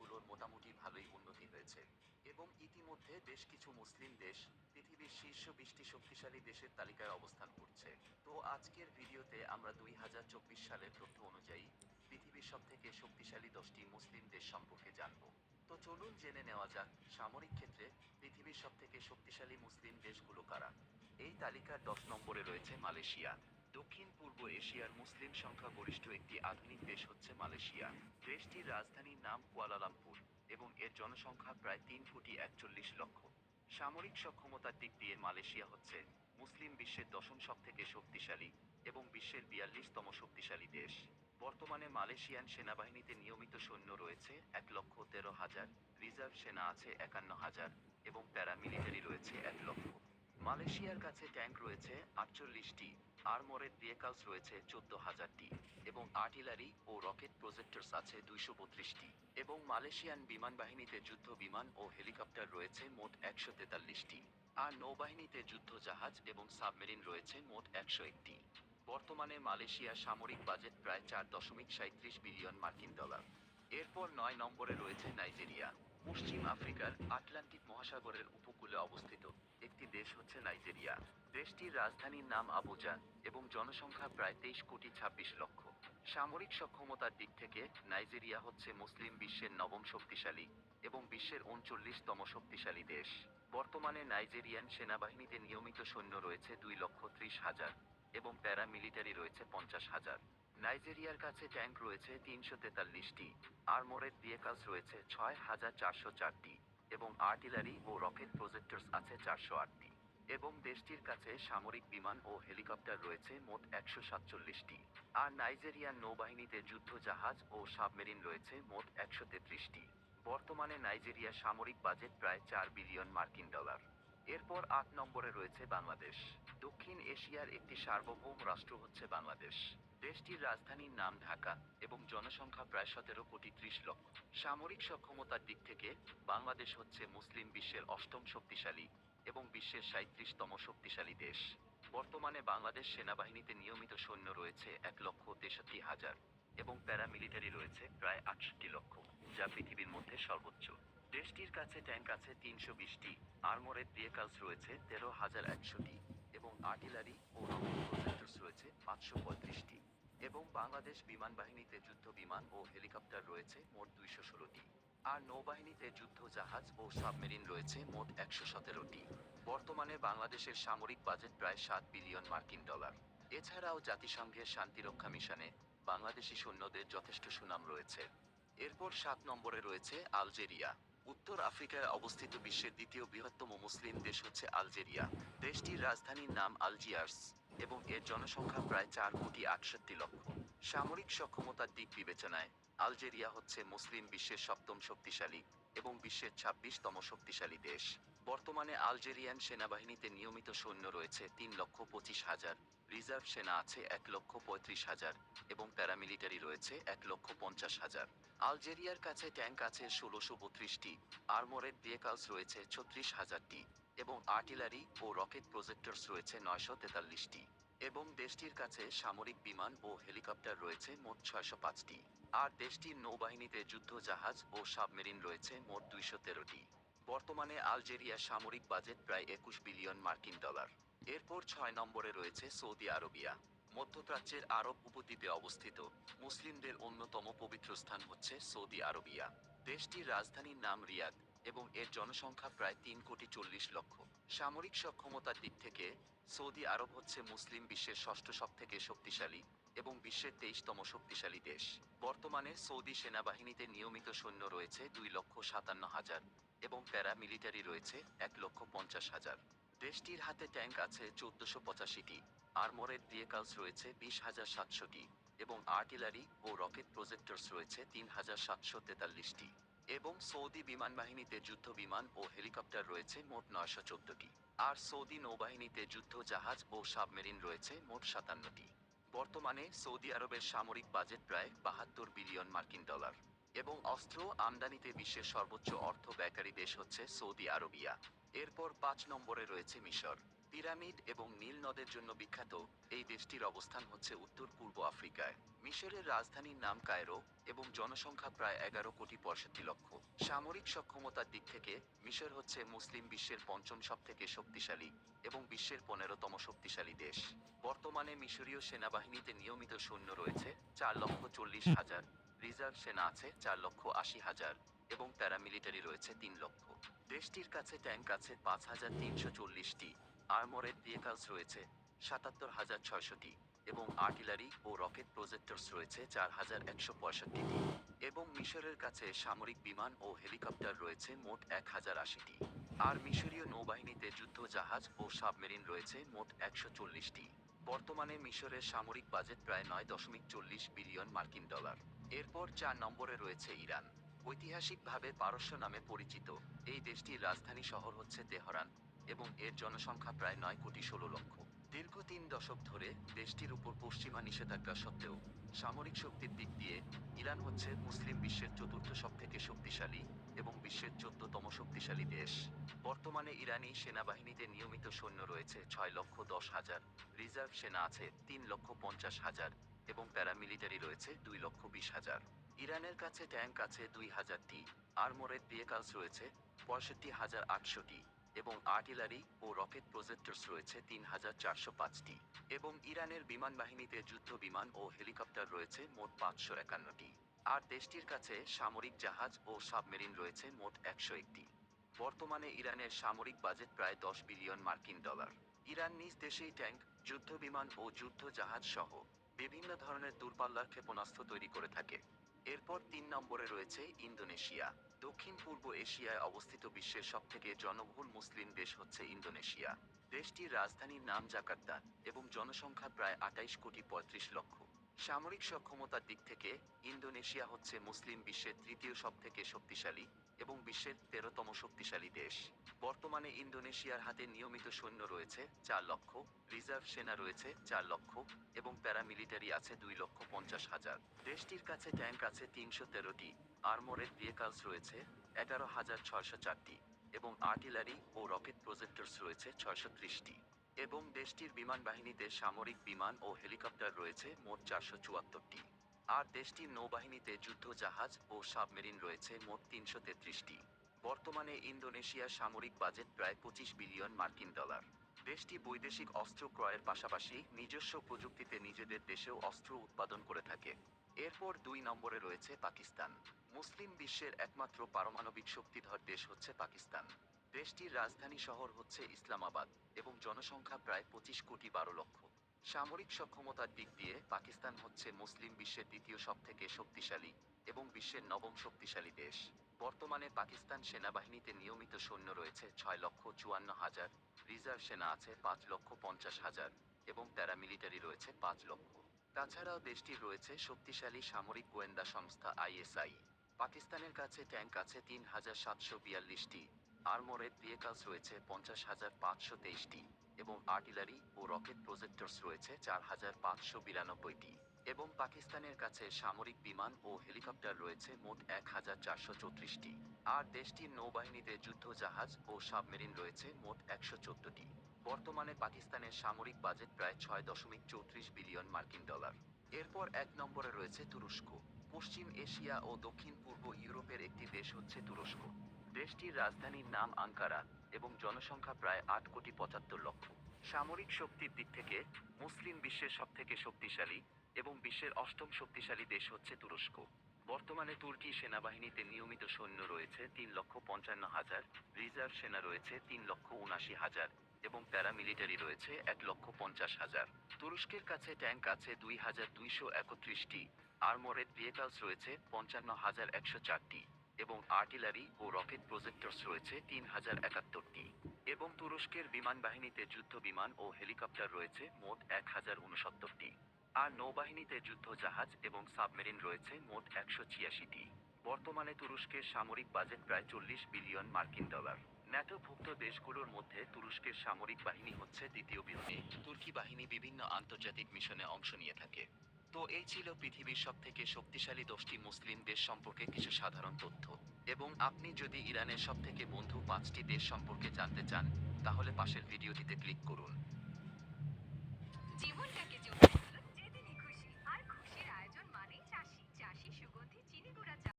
দেশগুলোর মোটামুটি ভালোই উন্নতি হয়েছে। এবং ইতিমধ্যে বেশ কিছু মুসলিম দেশ পৃথিবীর শীর্ষ বিশটি শক্তিশালী দেশের তালিকায় অবস্থান করছে। তো আজকের ভিডিওতে আমরা দুই হাজার চব্বিশ সালের তথ্য অনুযায়ী পৃথিবীর সবথেকে শক্তিশালী দশটি মুসলিম দেশ সম্পর্কে জানব। তো চলুন জেনে নেওয়া যাক সামরিক ক্ষেত্রে পৃথিবীর সবথেকে শক্তিশালী মুসলিম দেশগুলো কারা। এই তালিকার দশ নম্বরে রয়েছে মালয়েশিয়া। দক্ষিণ পূর্ব এশিয়ার মুসলিম সংখ্যাগরিষ্ঠ একটি আধুনিক দেশ হচ্ছে মালয়েশিয়া। দেশটির রাজধানীর নাম কুয়ালালামপুর এবং এর জনসংখ্যা প্রায় তিন কোটি একচল্লিশ লক্ষ। সামরিক সক্ষমতার দিক দিয়ে মালয়েশিয়া হচ্ছে মুসলিম বিশ্বের দশম সব থেকে শক্তিশালী এবং বিশ্বের বিয়াল্লিশতম শক্তিশালী দেশ। বর্তমানে মালয়েশিয়ান সেনাবাহিনীতে নিয়মিত সৈন্য রয়েছে এক লক্ষ তেরো হাজার, রিজার্ভ সেনা আছে একান্ন হাজার এবং প্যারামিলিটারি রয়েছে এক লক্ষ। মালয়েশিয়ার কাছে ট্যাঙ্ক রয়েছে আটচল্লিশটি আর্মরেড ভেহিকালস রয়েছে চোদ্দ হাজারটি এবং আর্টিলারি ও রকেট প্রজেক্টরস আছে দুইশো বত্রিশটি এবং মালয়েশিয়ান বিমান বাহিনীতে যুদ্ধ বিমান ও হেলিকপ্টার রয়েছে মোট একশো তেতাল্লিশটি আর নৌবাহিনীতে যুদ্ধ জাহাজ এবং সাবমেরিন রয়েছে মোট একশো একটি। বর্তমানে মালয়েশিয়ার সামরিক বাজেট প্রায় চার দশমিক সাঁত্রিশ বিলিয়ন মার্কিন ডলার। এরপর নয় নম্বরে রয়েছে নাইজেরিয়া। পশ্চিম আফ্রিকার আটলান্টিক মহাসাগরের উপকূলে অবস্থিত একটি দেশ হচ্ছে নাইজেরিয়া। দেশটির রাজধানীর নাম আবুজা এবং জনসংখ্যা প্রায় তেইশ কোটি ছাব্বিশ লক্ষ। সামরিক সক্ষমতার দিক থেকে নাইজেরিয়া হচ্ছে মুসলিম বিশ্বের নবম শক্তিশালী এবং বিশ্বের উনচল্লিশতম শক্তিশালী দেশ। বর্তমানে নাইজেরিয়ান সেনাবাহিনীতে নিয়মিত সৈন্য রয়েছে দুই লক্ষ ত্রিশ হাজার এবং প্যারামিলিটারি রয়েছে পঞ্চাশ হাজার। নাইজেরিয়ার কাছে ট্যাঙ্ক রয়েছে তিনশো তেতাল্লিশটি, আর্মোরেড ভেহিকালস রয়েছে ছয় হাজার চারশো চারটি এবং আর্টিলারি ও রকেট প্রজেক্টরস আছে চারশো আটটি এবং দেশটির কাছে সামরিক বিমান ও হেলিকপ্টার রয়েছে মোট একশো সাতচল্লিশটি। আর নাইজেরিয়ার নৌবাহিনীতে যুদ্ধ জাহাজ ও সাবমেরিন রয়েছে মোট একশো তেত্রিশটি। বর্তমানে নাইজেরিয়া সামরিক বাজেট প্রায় চার বিলিয়ন মার্কিন ডলার। এরপর আট নম্বরে রয়েছে বাংলাদেশ। দক্ষিণ এশিয়ার একটি সার্বভৌম রাষ্ট্র হচ্ছে বাংলাদেশ। দেশটির রাজধানীর নাম ঢাকা এবং জনসংখ্যা প্রায় সতেরো কোটি ত্রিশ লক্ষ। সামরিক সক্ষমতার দিক থেকে বাংলাদেশ হচ্ছে মুসলিম বিশ্বের অষ্টম শক্তিশালী এবং বিশ্বের সাঁত্রিশতম শক্তিশালী দেশ। বর্তমানে বাংলাদেশ সেনাবাহিনীতে নিয়মিত সৈন্য রয়েছে এক লক্ষ তেষট্টি হাজার এবং প্যারামিলিটারি রয়েছে প্রায় আটষট্টি লক্ষ, যা পৃথিবীর মধ্যে সর্বোচ্চ। দেশটির কাছে ট্যাঙ্ক আছে তিনশো বিশটি। আর্মোরেড ভেহিকালস রয়েছে তেরো হাজার একশোটি এবং আর্টিলারি ও প্রজেক্টরস রয়েছে পাঁচশো পঁয়ত্রিশটি এবং বাংলাদেশ বিমান বাহিনীতে যুদ্ধ বিমান ও হেলিকপ্টার রয়েছে মোট দুইশো ষোলোটি। আর নৌবাহিনীতে যুদ্ধ জাহাজ ও সাবমেরিন রয়েছে মোট একশো সতেরোটি। বর্তমানে বাংলাদেশের সামরিক বাজেট প্রায় সাত বিলিয়ন মার্কিন ডলার। এছাড়াও জাতিসংঘের শান্তিরক্ষা মিশনে বাংলাদেশি সৈন্যদের যথেষ্ট সুনাম রয়েছে। এরপর সাত নম্বরে রয়েছে আলজেরিয়া। উত্তর আফ্রিকায় অবস্থিত বিশ্বের দ্বিতীয় বৃহত্তম মুসলিম দেশ হচ্ছে আলজেরিয়া। দেশটির রাজধানীর নাম আলজিয়ার্স এবং এর জনসংখ্যা প্রায় চার কোটি আটষট্টি লক্ষ। সামরিক সক্ষমতার দিক বিবেচনায়, আলজেরিয়া হচ্ছে মুসলিম বিশ্বের সপ্তম শক্তিশালী এবং বিশ্বের ছাব্বিশতম শক্তিশালী দেশ। বর্তমানে আলজেরিয়ান সেনাবাহিনীতে নিয়মিত সৈন্য রয়েছে তিন লক্ষ পঁচিশ হাজার। রিজার্ভ সেনা আছে এক লক্ষ পঁয়ত্রিশ হাজার এবং প্যারামিলিটারি রয়েছে এক লক্ষ পঞ্চাশ হাজার। আলজেরিয়ার কাছে ট্যাঙ্ক আছে ষোলোশো বত্রিশটি, আর্মোরেড ভেহিকালস রয়েছে ছত্রিশ হাজারটি এবং আর্টিলারি ও রকেট প্রজেক্টরস রয়েছে নয়শো তেতাল্লিশটি এবং দেশটির কাছে সামরিক বিমান ও হেলিকপ্টার রয়েছে মোট ছয়শো পাঁচটি। আর দেশটির নৌবাহিনীতে যুদ্ধ জাহাজ ও সাবমেরিন রয়েছে মোট দুইশো তেরোটি। বর্তমানে আলজেরিয়ার সামরিক বাজেট প্রায় একুশ বিলিয়ন মার্কিন ডলার। এরপর ছয় নম্বরে রয়েছে সৌদি আরবিয়া। মধ্যপ্রাচ্যের আরব উপদ্বীপে অবস্থিত। মুসলিমদের অন্যতম পবিত্র স্থান হচ্ছে সৌদি আরবিয়া। দেশটির রাজধানীর নাম রিয়াদ এবং এর জনসংখ্যা প্রায় তিন কোটি চল্লিশ লক্ষ। সামরিক সক্ষমতার দিক থেকে সৌদি আরব হচ্ছে মুসলিম বিশ্বের ষষ্ঠ সব থেকে শক্তিশালী এবং বিশ্বের তেইশতম শক্তিশালী দেশ। বর্তমানে সৌদি সেনাবাহিনীতে নিয়মিত সৈন্য রয়েছে দুই লক্ষ সাতান্ন হাজার এবং প্যারামিলিটারি রয়েছে এক লক্ষ পঞ্চাশ হাজার। দেশটির হাতে ট্যাঙ্ক আছে চোদ্দশো পঁচাশিটি আর্মোরেড ভেহিকালস রয়েছে বিশ হাজার সাতশোটি এবং আর্টিলারি ও রকেট প্রজেক্টরস রয়েছে তিন হাজার সাতশো তেতাল্লিশটি এবং সৌদি বিমান বাহিনীতে যুদ্ধ বিমান ও হেলিকপ্টার রয়েছে মোট নয়শো চোদ্দটি। আর সৌদি নৌবাহিনীতে যুদ্ধ জাহাজ ও সাবমেরিন রয়েছে মোট সাতান্নটি। বর্তমানে সৌদি আরবের সামরিক বাজেট প্রায় বাহাত্তর বিলিয়ন মার্কিন ডলার এবং অস্ত্র আমদানিতে বিশ্বের সর্বোচ্চ অর্থ ব্যয়কারী দেশ হচ্ছে সৌদি আরবিয়া। এরপর পাঁচ নম্বরে রয়েছে মিশর, পিরামিড এবং নীল নদের জন্য বিখ্যাত এই দেশটির অবস্থান হচ্ছে উত্তর পূর্ব আফ্রিকায়। মিশরের রাজধানীর নাম কায়রো এবং জনসংখ্যা প্রায় এগারো কোটি পঁয়ষট্টি লক্ষ। সামরিক সক্ষমতার দিক থেকে মিশর হচ্ছে মুসলিম বিশ্বের পঞ্চম সব থেকে শক্তিশালী এবং বিশ্বের পনেরোতম শক্তিশালী দেশ। বর্তমানে মিশরীয় সেনাবাহিনীতে নিয়মিত সৈন্য রয়েছে চার লক্ষ চল্লিশ হাজার। রিজার্ভ সেনা আছে চার লক্ষ আশি হাজার এবং প্যারামিলিটারি রয়েছে তিন লক্ষ। দেশটির কাছে ট্যাঙ্ক আছে পাঁচ হাজার তিনশো চল্লিশটি, আর্মরেড ভেহিকালস রয়েছে সাতাত্তর হাজার ছয়শটি এবং আর্টিলারি ও রকেট প্রজেক্টরস রয়েছে চার হাজার একশো পঁয়ষট্টিটি এবং মিশরের কাছে সামরিক বিমান ও হেলিকপ্টার রয়েছে মোট এক হাজার আশিটি। আর মিশরীয় নৌবাহিনীতে যুদ্ধ জাহাজ ও সাবমেরিন রয়েছে মোট একশো চল্লিশটি। বর্তমানে মিশরের সামরিক বাজেট প্রায় নয় দশমিক চল্লিশ বিলিয়ন মার্কিন ডলার। এরপর চার নম্বরে রয়েছে ইরান। ঐতিহাসিকভাবে পারস্য নামে পরিচিত। এই দেশটির রাজধানী শহর হচ্ছে তেহরান এবং এর জনসংখ্যা প্রায় নয় কোটি ষোলো লক্ষ। দীর্ঘ তিন দশক ধরে দেশটির উপর পশ্চিমা নিষেধাজ্ঞা সত্ত্বেও সামরিক শক্তির দিক দিয়ে ইরান হচ্ছে মুসলিম বিশ্বের চতুর্থ সবথেকে শক্তিশালী এবং বিশ্বের চোদ্দতম শক্তিশালী দেশ। বর্তমানে ইরানি সেনাবাহিনীতে নিয়মিত সৈন্য রয়েছে ছয় লক্ষ দশ হাজার, রিজার্ভ সেনা আছে তিন লক্ষ পঞ্চাশ হাজার এবং প্যারামিলিটারি রয়েছে দুই লক্ষ বিশ হাজার। ইরানের কাছে ট্যাঙ্ক আছে দুই হাজারটি, আর্মোরেড ভেহিকালস রয়েছে পঁয়ষট্টি হাজার আটশোটি এবং আর্টিলারি ও রকেট প্রজেক্টরস রয়েছে তিন হাজার চারশো পাঁচটি এবং ইরানের বিমান বাহিনীতে যুদ্ধ বিমান ও হেলিকপ্টার রয়েছে মোট পাঁচশো একান্নটি। আর দেশটির কাছে সামরিক জাহাজ ও সাবমেরিন রয়েছে মোট একশো একটি। বর্তমানে ইরানের সামরিক বাজেট প্রায় দশ বিলিয়ন মার্কিন ডলার। ইরান নিজ দেশেই ট্যাঙ্ক যুদ্ধ বিমান ও যুদ্ধ জাহাজ সহ বিভিন্ন ধরনের দূরপাল্লার ক্ষেপণাস্ত্র তৈরি করে থাকে। এরপর তিন নম্বরে রয়েছে ইন্দোনেশিয়া। দক্ষিণ পূর্ব এশিয়ায় অবস্থিত বিশ্বের সবথেকে জনবহুল মুসলিম দেশ হচ্ছে ইন্দোনেশিয়া। দেশটির রাজধানীর নাম জাকার্তা এবং জনসংখ্যা প্রায় আটাইশ কোটি পঁয়ত্রিশ লক্ষ। সামরিক সক্ষমতার দিক থেকে ইন্দোনেশিয়া হচ্ছে মুসলিম বিশ্বের তৃতীয় সবথেকে শক্তিশালী। এবং বিশ্বের তেরোতম শক্তিশালী দেশ। বর্তমানে ইন্দোনেশিয়ার হাতে নিয়মিত সৈন্য রয়েছে, চার লক্ষ। রিজার্ভ সেনা রয়েছে, চার লক্ষ। এবং প্যারামিলিটারি আছে দুই লক্ষ পঞ্চাশ হাজার। দেশটির কাছে ট্যাঙ্ক আছে তিনশো তেরোটি। আর্মোরেড ভেহিকালস রয়েছে এগারো হাজার ছয়শো চারটি। এবং আর্টিলারি ও রকেট প্রজেক্টরস রয়েছে ছয়শো ত্রিশটি। এবং দেশটির বিমান বাহিনীতে সামরিক বিমান ও হেলিকপ্টার রয়েছে মোট চারশো চুয়াত্তরটি। আর দেশটির নৌবাহিনীতে যুদ্ধ জাহাজ ও সাবমেরিন রয়েছে মোট তিনশো তেত্রিশটি। বর্তমানে ইন্দোনেশিয়ার সামরিক বাজেট প্রায় পঁচিশ বিলিয়ন মার্কিন ডলার। দেশটি বৈদেশিক অস্ত্র ক্রয়ের পাশাপাশি নিজস্ব প্রযুক্তিতে নিজেদের দেশেও অস্ত্র উৎপাদন করে থাকে। এরপর দুই নম্বরে রয়েছে পাকিস্তান। মুসলিম বিশ্বের একমাত্র পারমাণবিক শক্তিধর দেশ হচ্ছে পাকিস্তান। দেশটির রাজধানী শহর হচ্ছে ইসলামাবাদ এবং জনসংখ্যা প্রায় পঁচিশ কোটি বারো লক্ষ। সামরিক সক্ষমতার দিক দিয়ে পাকিস্তান হচ্ছে মুসলিম বিশ্বের দ্বিতীয় সবথেকে শক্তিশালী এবং বিশ্বের নবম শক্তিশালী দেশ। বর্তমানে পাকিস্তান সেনাবাহিনীতে নিয়মিত সৈন্য রয়েছে ছয় লক্ষ চুয়ান্ন হাজার, রিজার্ভ সেনা আছে পাঁচ লক্ষ পঞ্চাশ হাজার এবং প্যারামিলিটারি রয়েছে পাঁচ লক্ষ। তাছাড়াও দেশটির রয়েছে শক্তিশালী সামরিক গোয়েন্দা সংস্থা আইএসআই। পাকিস্তানের কাছে ট্যাঙ্ক আছে তিন হাজার সাতশো বিয়াল্লিশটি, আর্মোরেড ভেহিকালস রয়েছে পঞ্চাশ হাজার পাঁচশো তেইশটি। এবং আর্টিলারি ও রকেট প্রজেক্টরস রয়েছে চার হাজার পাঁচশো বিরানব্বইটি। এবং পাকিস্তানের কাছে সামরিক বিমান ও হেলিকপ্টার রয়েছে মোট এক হাজার চারশো চৌত্রিশটি। আর দেশটির নৌবাহিনীতে যুদ্ধ জাহাজ ও সাবমেরিন রয়েছে মোট একশো চোদ্দটি। বর্তমানে পাকিস্তানের সামরিক বাজেট প্রায় ছয় দশমিক চৌত্রিশ বিলিয়ন মার্কিন ডলার। এরপর এক নম্বরে রয়েছে তুরস্ক। পশ্চিম এশিয়া ও দক্ষিণ পূর্ব ইউরোপের একটি দেশ হচ্ছে তুরস্ক। দেশটির রাজধানীর নাম আঙ্কারা এবং জনসংখ্যা প্রায় আট কোটি পঁচাত্তর লক্ষ। সামরিক শক্তির দিক থেকে মুসলিম বিশ্বের সবথেকে শক্তিশালী এবং বিশ্বের অষ্টম শক্তিশালী দেশ হচ্ছে তুরস্ক। বর্তমানে তুর্কি সেনাবাহিনীতে নিয়মিত সৈন্য রয়েছে তিন লক্ষ পঞ্চান্ন হাজার, রিজার্ভ সেনা রয়েছে তিন লক্ষ উনাশি হাজার এবং প্যারামিলিটারি রয়েছে এক লক্ষ পঞ্চাশ হাজার। তুরস্কের কাছে ট্যাঙ্ক আছে দুই হাজার দুইশো একত্রিশটি আর্মোরেড ভেহিকালস রয়েছে পঞ্চান্ন হাজার একশো চারটি এবং আর্টিলারি ও রকেট প্রজেক্টরস রয়েছে তিন হাজার একাত্তরটি এবং তুরস্কের বিমান বাহিনীতে যুদ্ধ বিমান ও হেলিকপ্টার রয়েছে মোট এক হাজার উনসত্তরটি। আর নৌবাহিনীতে যুদ্ধ জাহাজ এবং সাবমেরিন রয়েছে মোট একশো ছিয়াশিটি। বর্তমানে তুরস্কের সামরিক বাজেট প্রায় চল্লিশ বিলিয়ন মার্কিন ডলার। ন্যাটোভুক্ত দেশগুলোর মধ্যে তুরস্কের সামরিক বাহিনী হচ্ছে দ্বিতীয় বৃহৎ। তুর্কি বাহিনী বিভিন্ন আন্তর্জাতিক মিশনে অংশ নিয়ে থাকে। এই ছিল পৃথিবীর সব থেকে শক্তিশালী দশটি মুসলিম দেশ সম্পর্কে কিছু সাধারণ তথ্য। এবং আপনি যদি ইরানের সব থেকে বন্ধু পাঁচটি দেশ সম্পর্কে জানতে চান, তাহলে পাশের ভিডিওটিতে ক্লিক করুন।